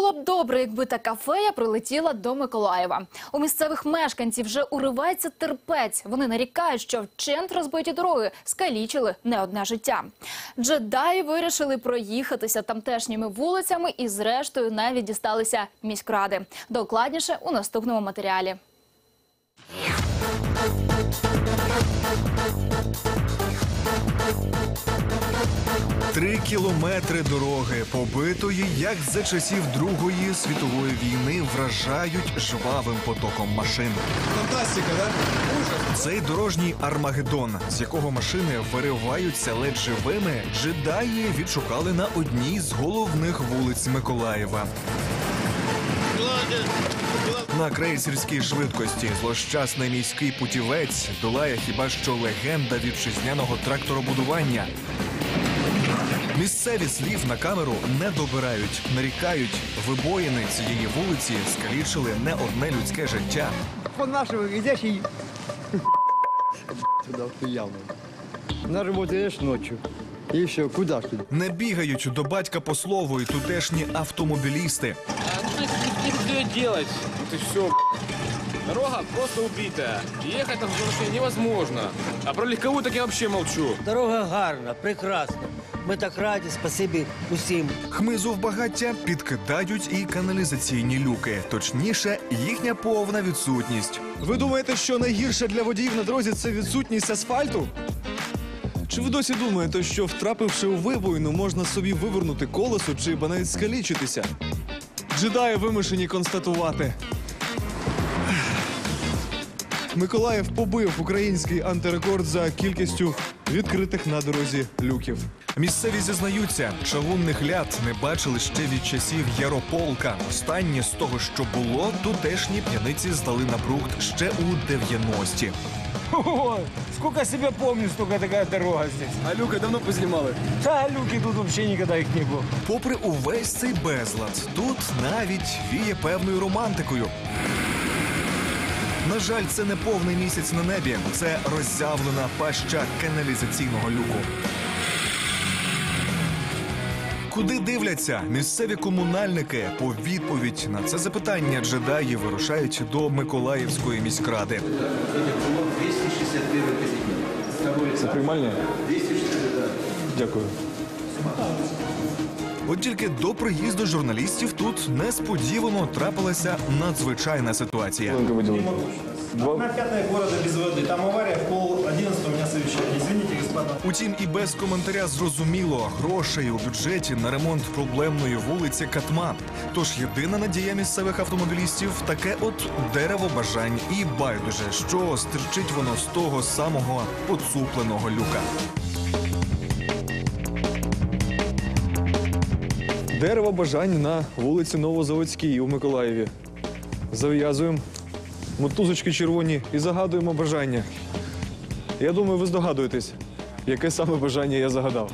Було б добре, якби така фея прилетіла до Миколаєва. У місцевих мешканців вже уривається терпець. Вони нарікають, що вчент розбиті дороги скалічили не одне життя. Джедаї вирішили проїхатися тамтешніми вулицями і, зрештою, навіть дісталися міськради. Докладніше у наступному матеріалі. Три кілометри дороги, побитої, як за часів Другої світової війни, вражають жвавим потоком машин. Фантастика, да? Цей дорожній армагеддон, з якого машини вириваються ледь живими, джедаї відшукали на одній з головних вулиць Миколаєва. На крейсерській швидкості злощасний міський путівець долає хіба що легенда вітчизняного тракторобудування. Місцеві слів на камеру не добирають, нарікають. Вибоїни цієї вулиці скалічили не одне людське життя. По-нашему, идящий... Сюда явно. На работаешь ночью. И все, куда ж ты? Не бігають до батька по слову і тутешні автомобілісти. А, ну, то есть не не что делать. Вот и все. Дорога просто убитая. Ехать на машине невозможно. А про легковую так я вообще молчу. Дорога гарна, прекрасна. Ми так раді, спасибі усім. Хмизу в багаття підкидають і каналізаційні люки. Точніше, їхня повна відсутність. Ви думаєте, що найгірше для водіїв на дорозі це відсутність асфальту? Чи ви досі думаєте, що втрапивши у вибоїну, можна собі вивернути колесо чи ба навіть скалічитися? Джедаї вимушені констатувати. Миколаїв побив український антирекорд за кількістю відкритих на дорозі люків. Місцеві зізнаються, чавунних ляд не бачили ще від часів Ярополка. Останнє з того, що було, тутешні п'яниці здали на брухт ще у 90-ті. Ой, сколько себя помню, столько такая дорога здесь. А люка давно познимала. Да, люки тут вообще никогда их не было. Попри увесь цей безлад, тут навіть віє певною романтикою. На жаль, це не повний місяць на небі, це роззявлена паща каналізаційного люку. Куди дивляться місцеві комунальники? По відповідь на це запитання джедаї вирушають до Миколаївської міськради. Це приймальня? Дякую. От тільки до приїзду журналістів тут несподівано трапилася надзвичайна ситуація. Одна пятая города без воды. Там авария в пол одиннадцатого у меня совещание. Извините, господа. Утім, і без коментаря зрозуміло, грошей у бюджеті на ремонт проблемної вулиці Катма. Тож єдина надія місцевих автомобілістів таке от дерево бажань і байдуже, що стирчить воно з того самого поцупленого люка. Дерево бажань на вулиці Новозаводській у Миколаєві. Зав'язуємо мотузочки червоні і загадуємо бажання. Я думаю, ви здогадуєтесь, яке саме бажання я загадав.